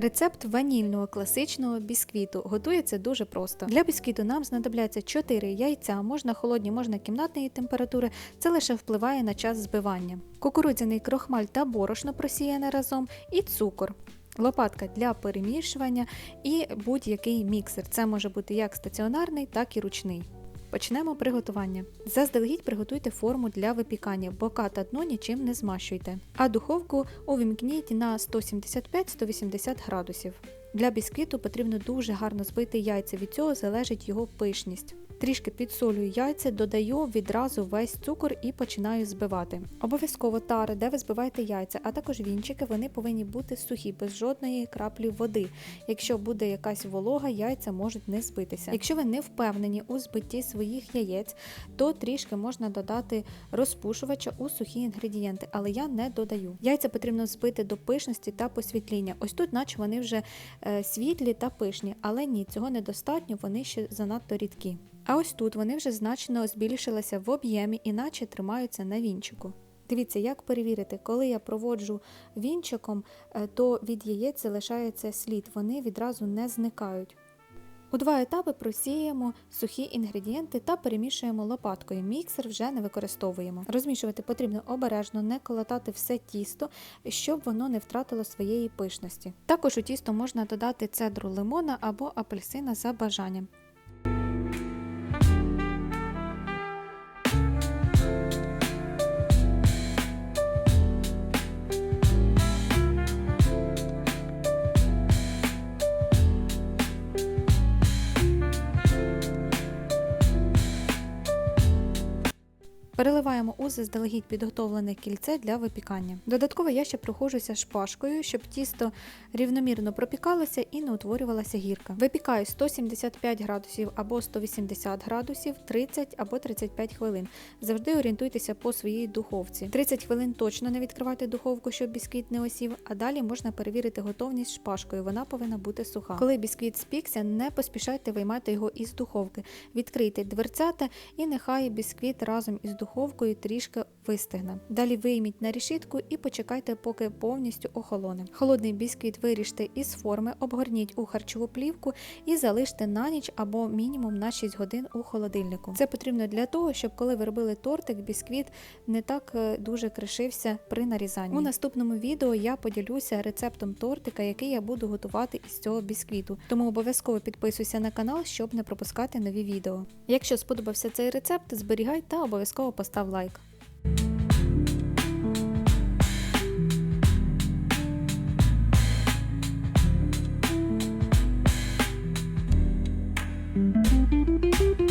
Рецепт ванільного класичного бісквіту готується дуже просто. Для бісквіту нам знадобляться 4 яйця, можна холодні, можна кімнатної температури. Це лише впливає на час збивання. Кукурудзяний крохмаль та борошно просіяне разом і цукор. Лопатка для перемішування і будь-який міксер. Це може бути як стаціонарний, так і ручний. Почнемо приготування. Заздалегідь приготуйте форму для випікання, бока та дно нічим не змащуйте, а духовку увімкніть на 175-180 градусів. Для бісквіту потрібно дуже гарно збити яйця, від цього залежить його пишність. Трішки підсолюю яйця, додаю відразу весь цукор і починаю збивати. Обов'язково тари, де ви збиваєте яйця, а також вінчики, вони повинні бути сухі, без жодної краплі води. Якщо буде якась волога, яйця можуть не збитися. Якщо ви не впевнені у збитті своїх яєць, то трішки можна додати розпушувача у сухі інгредієнти, але я не додаю. Яйця потрібно збити до пишності та посвітління. Ось тут, наче вони вже е, світлі та пишні, але ні, цього недостатньо, вони ще занадто рідкі. А ось тут вони вже значно збільшилися в об'ємі, іначе тримаються на вінчику. Дивіться, як перевірити, коли я проводжу вінчиком, е, то від яєць залишається слід, вони відразу не зникають. У два етапи просіємо сухі інгредієнти та перемішуємо лопаткою. Міксер вже не використовуємо. Розмішувати потрібно обережно, не колотати все тісто, щоб воно не втратило своєї пишності. Також у тісто можна додати цедру лимона або апельсина за бажанням. Переливаємо у заздалегідь підготовлене кільце для випікання. Додатково я ще проходжуся шпажкою, щоб тісто рівномірно пропікалося і не утворювалася гірка. Випікаю 175 градусів або 180 градусів 30 або 35 хвилин. Завжди орієнтуйтеся по своїй духовці. 30 хвилин точно не відкривайте духовку, щоб бісквіт не осів, а далі можна перевірити готовність шпажкою. Вона повинна бути суха. Коли бісквіт спікся, не поспішайте виймати його із духовки. Відкрийте дверцята і нехай бісквіт разом із духовкою трішки вистигне. Далі вийміть на решітку і почекайте, поки повністю охолоне. Холодний бісквіт виріжте із форми, обгорніть у харчову плівку і залиште на ніч або мінімум на 6 годин у холодильнику. Це потрібно для того, щоб коли ви робили тортик, бісквіт не так е, дуже кришився при нарізанні. У наступному відео я поділюся рецептом тортика, який я буду готувати із цього бісквіту. Тому обов'язково підписуйся на канал, щоб не пропускати нові відео. Якщо сподобався цей рецепт, зберігай та обов'язково постав лайк. Thank you.